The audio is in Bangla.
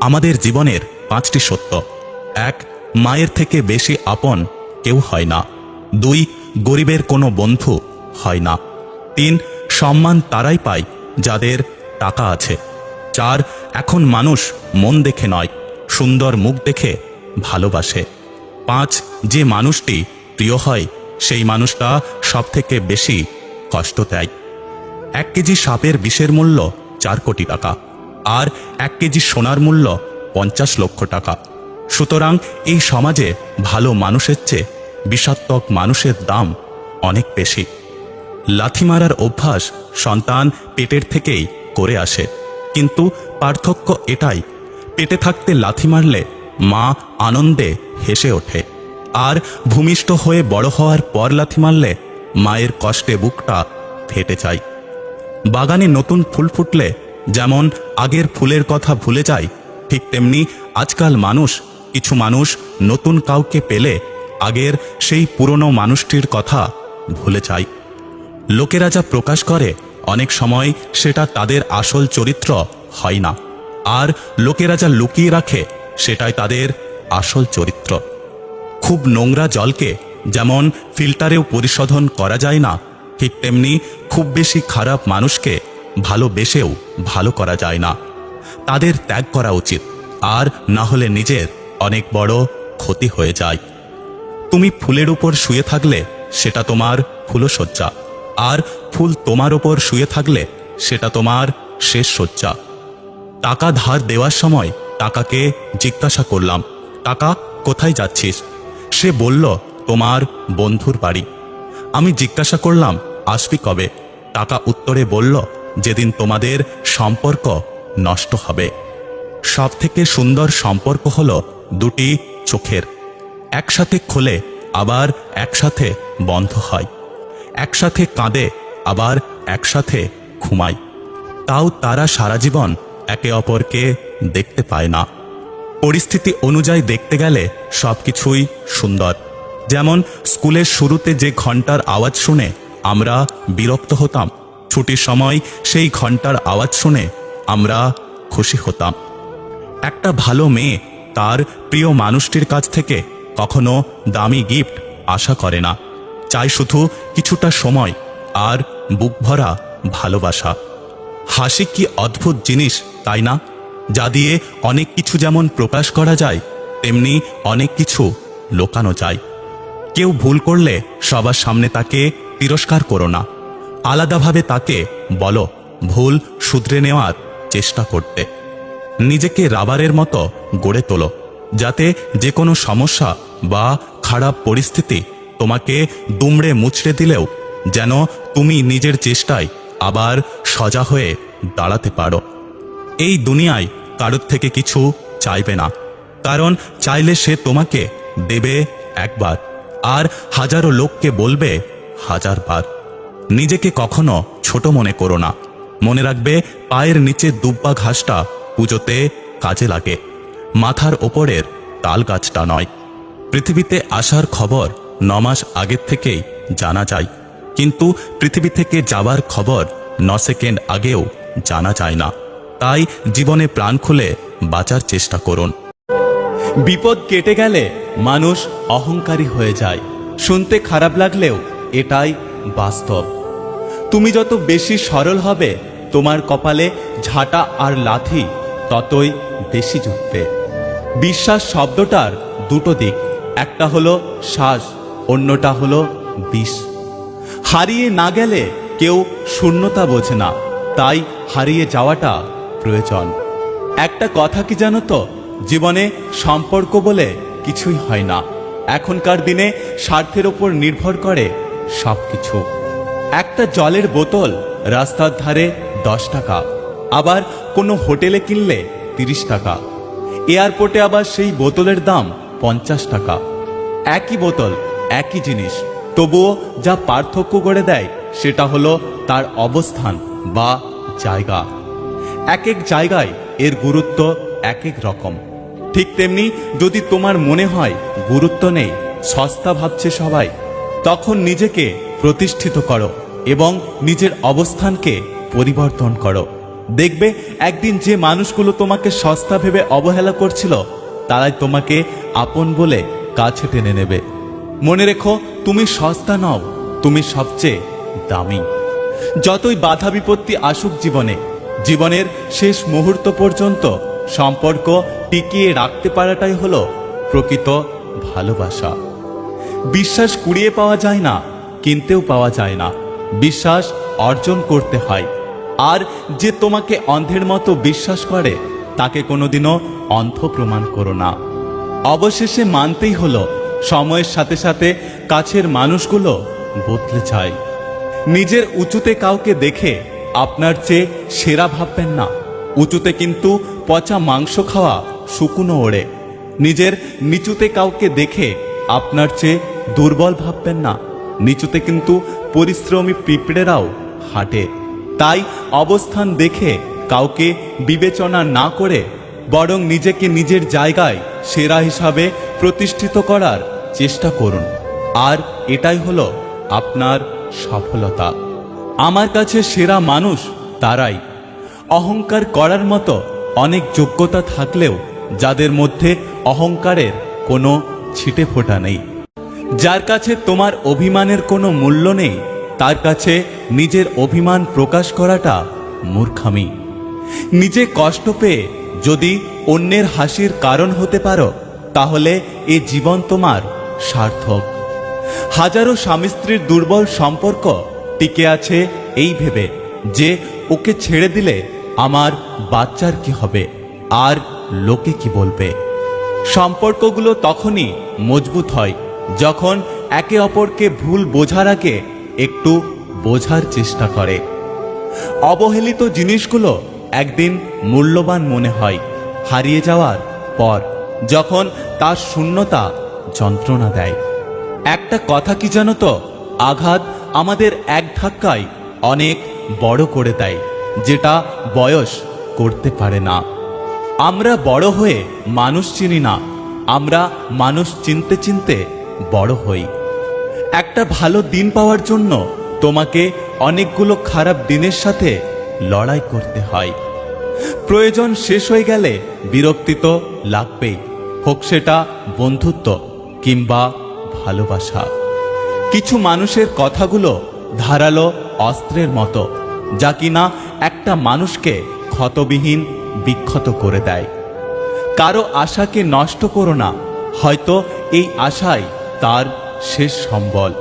আমাদের জীবনের পাঁচটি সত্য। এক, মায়ের থেকে বেশি আপন কেউ হয় না। দুই, গরিবের কোনো বন্ধু হয় না। তিন, সম্মান তারাই পায় যাদের টাকা আছে। চার, এখন মানুষ মন দেখে নয়, সুন্দর মুখ দেখে ভালোবাসে। পাঁচ, যে মানুষটি প্রিয় হয়, সেই মানুষটা সব থেকে বেশি কষ্ট দেয়। এক কেজি সাপের বিষের মূল্য চার কোটি টাকা। আর এক কেজি সোনার মূল্য পঞ্চাশ লক্ষ টাকা। সুতরাং এই সমাজে ভালো মানুষের চেয়ে বিষাত্মক মানুষের দাম অনেক বেশি। লাথি মারার অভ্যাস সন্তান পেটের থেকেই করে আসে। কিন্তু পার্থক্য এটাই, পেটে থাকতে লাথি মারলে মা আনন্দে হেসে ওঠে। আর ভূমিষ্ঠ হয়ে বড় হওয়ার পর লাথি মারলে মায়ের কষ্টে বুকটা ফেটে যায়। বাগানে নতুন ফুল ফুটলে যেমন আগের ফুলের কথা ভুলে যায় ঠিক তেমনি আজকাল মানুষ, কিছু মানুষ নতুন কাউকে পেলে আগের সেই পুরনো মানুষটির কথা ভুলে যায় লোকেরা যা প্রকাশ করে, অনেক সময় সেটা তাদের আসল চরিত্র হয় না। আর লোকেরা যা লুকিয়ে রাখে, সেটাই তাদের আসল চরিত্র। খুব নোংরা জলকে যেমন ফিল্টারেও পরিশোধন করা যায় না, ঠিক তেমনি খুব বেশি খারাপ মানুষকে ভালোবেসেও ভালো করা যায় না। তাদের ত্যাগ করা উচিত, আর না হলে নিজের অনেক বড় ক্ষতি হয়ে যায়। তুমি ফুলের উপর শুয়ে থাকলে সেটা তোমার ফুলশয্যা, আর ফুল তোমার ওপর শুয়ে থাকলে সেটা তোমার শেষ শয্যা। টাকা ধার দেওয়ার সময় টাকাকে জিজ্ঞাসা করলাম টাকা কোথায় যাচ্ছিস? সে বলল, তোমার বন্ধুর বাড়ি। আমি জিজ্ঞাসা করলাম, আসবি কবে? টাকা উত্তরে বলল যেদিন তোমাদের সম্পর্ক নষ্ট হবে। সব থেকে সুন্দর সম্পর্ক হল দুটি চোখের। একসাথে খোলে আবার একসাথে বন্ধ হয়। একসাথে কাঁদে আবার একসাথে ঘুমায়। তাও তারা সারা জীবন একে অপরকে দেখতে পায় না। পরিস্থিতি অনুযায়ী দেখতে গেলে সবকিছুই সুন্দর। যেমন স্কুলের শুরুতে যে ঘণ্টার আওয়াজ শুনে আমরা বিরক্ত হতাম ছুটির সময় সেই ঘণ্টার আওয়াজ শুনে আমরা খুশি হতাম। একটা ভালো মেয়ে তার প্রিয় মানুষটির কাছ থেকে কখনো দামি গিফট আশা করে না। চাই শুধু কিছুটা সময় আর বুক ভরা ভালোবাসা। হাসি কি অদ্ভুত জিনিস, তাই না? যা দিয়ে অনেক কিছু যেমন প্রকাশ করা যায়, তেমনি অনেক কিছু লোকানো যায়। কেউ ভুল করলে সবার সামনে তাকে তিরস্কার করো না। আলাদাভাবে তাকে, বলো, ভুল শুধরে নেওয়ার চেষ্টা করতে। নিজেকে রাবারের মতো গড়ে তোলো, যাতে যে কোনো সমস্যা বা খারাপ পরিস্থিতি তোমাকে দুমড়ে মুচড়ে দিলেও যেন তুমি নিজের চেষ্টায় আবার সজা হয়ে দাঁড়াতে পারো। এই দুনিয়ায় কারোর থেকে কিছু চাইবে না, কারণ চাইলে সে তোমাকে দেবে একবার, আর হাজারো লোককে বলবে হাজারবার। নিজেকে কখনো ছোট মনে করো না। মনে রাখবে, পায়ের নিচে দুব্বা ঘাসটা পুজোতে কাজে লাগে। মাথার ওপরের তাল গাছটা নয়। পৃথিবীতে আসার খবর নমাস আগের থেকেই জানা যায়। কিন্তু পৃথিবী থেকে যাবার খবর ন সেকেন্ড আগেও জানা যায় না। তাই জীবনে প্রাণ খুলে বাঁচার চেষ্টা করুন। বিপদ কেটে গেলে মানুষ অহংকারী হয়ে যায়। শুনতে খারাপ লাগলেও এটাই বাস্তব। তুমি যত বেশি সরল হবে, তোমার কপালে ঝাঁটা আর লাথি ততই বেশি জুটবে। বিশ্বাস শব্দটার দুটো দিক, একটা হলো শ্বাস, অন্যটা হলো বিষ। হারিয়ে না গেলে কেউ শূন্যতা বোঝে না, তাই হারিয়ে যাওয়াটা প্রয়োজন। একটা কথা কি জানো তো, জীবনে সম্পর্ক বলে কিছুই হয় না। এখনকার দিনে স্বার্থের ওপর নির্ভর করে সবকিছু। একটা জলের বোতল রাস্তার ধারে দশ টাকা, আবার কোনো হোটেলে কিনলে তিরিশ টাকা। এয়ারপোর্টে আবার সেই বোতলের দাম পঞ্চাশ টাকা। একই বোতল, একই জিনিস, তবুও যা পার্থক্য করে দেয় সেটা হলো তার অবস্থান বা জায়গা। এক এক জায়গায় এর গুরুত্ব এক এক রকম। ঠিক তেমনি যদি তোমার মনে হয় গুরুত্ব নেই, সস্তা ভাবছে সবাই। তখন নিজেকে প্রতিষ্ঠিত করো এবং নিজের অবস্থানকে পরিবর্তন করো। দেখবে, একদিন যে মানুষগুলো তোমাকে সস্তা ভেবে অবহেলা করছিল, তারাই তোমাকে আপন বলে কাছে টেনে নেবে। মনে রেখো, তুমি সস্তা নও, তুমি সবচেয়ে দামি। যতই বাধা বিপত্তি আসুক জীবনে, জীবনের শেষ মুহূর্ত পর্যন্ত সম্পর্ক টিকিয়ে রাখতে পারাটাই হলো প্রকৃত ভালোবাসা। বিশ্বাস কুড়িয়ে পাওয়া যায় না, কিনতেও পাওয়া যায় না। বিশ্বাস অর্জন করতে হয়। আর যে তোমাকে অন্ধের মতো বিশ্বাস করে, তাকে কোনোদিনও অন্ধ প্রমাণ করো না। অবশেষে মানতেই হলো, সময়ের সাথে সাথে কাছের মানুষগুলো বদলে যায়। নিজের উঁচুতে কাউকে দেখে আপনার চেয়ে সেরা ভাববেন না। উঁচুতে কিন্তু পচা মাংস খাওয়া শুকুনো ওড়ে। নিজের নিচুতে কাউকে দেখে আপনার চেয়ে দুর্বল ভাববেন না। নিচুতে কিন্তু পরিশ্রমী পিঁপড়েরাও হাঁটে। তাই অবস্থান দেখে কাউকে বিবেচনা না করে বরং নিজেকে নিজের জায়গায় সেরা হিসাবে প্রতিষ্ঠিত করার চেষ্টা করুন। আর এটাই হলো আপনার সফলতা। আমার কাছে সেরা মানুষ তারাই। অহংকার করার মতো অনেক যোগ্যতা থাকলেও যাদের মধ্যে অহংকারের কোনো ছিটে ফোঁটা নেই। যার কাছে তোমার অভিমানের কোনো মূল্য নেই, তার কাছে নিজের অভিমান প্রকাশ করাটা মূর্খামি। নিজে কষ্ট পেয়ে যদি অন্যের হাসির কারণ হতে পারো, তাহলে এ জীবন তোমার সার্থক। হাজারো স্বামী স্ত্রীর দুর্বল সম্পর্ক টিকে আছে এই ভেবে যে ওকে ছেড়ে দিলে আমার বাচ্চার কি হবে, আর লোকে কি বলবে? সম্পর্কগুলো তখনই মজবুত হয় যখন একে অপরকে ভুল বোঝার আগে একটু বোঝার চেষ্টা করে। অবহেলিত জিনিসগুলো একদিন মূল্যবান মনে হয়, হারিয়ে যাওয়ার পর, যখন তার শূন্যতা যন্ত্রণা দেয়। একটা কথা কি জানো তো? আঘাত আমাদের এক ধাক্কায় অনেক বড় করে দেয়, যেটা বয়স করতে পারে না। আমরা বড় হয়ে মানুষ চিনি না, আমরা মানুষ চিনতে চিনতে বড় হই। একটা ভালো দিন পাওয়ার জন্য তোমাকে অনেকগুলো খারাপ দিনের সাথে লড়াই করতে হয়। প্রয়োজন শেষ হয়ে গেলে বিরক্তি তো লাগবেই, হোক সেটা বন্ধুত্ব কিংবা ভালোবাসা। কিছু মানুষের কথাগুলো ধারালো অস্ত্রের মতো, যা কিনা একটা মানুষকে ক্ষতবিহীন বিক্ষত করে দেয়। কারও আশাকে নষ্ট করো না হয়তো এই আশাই তার শেষ সম্বল।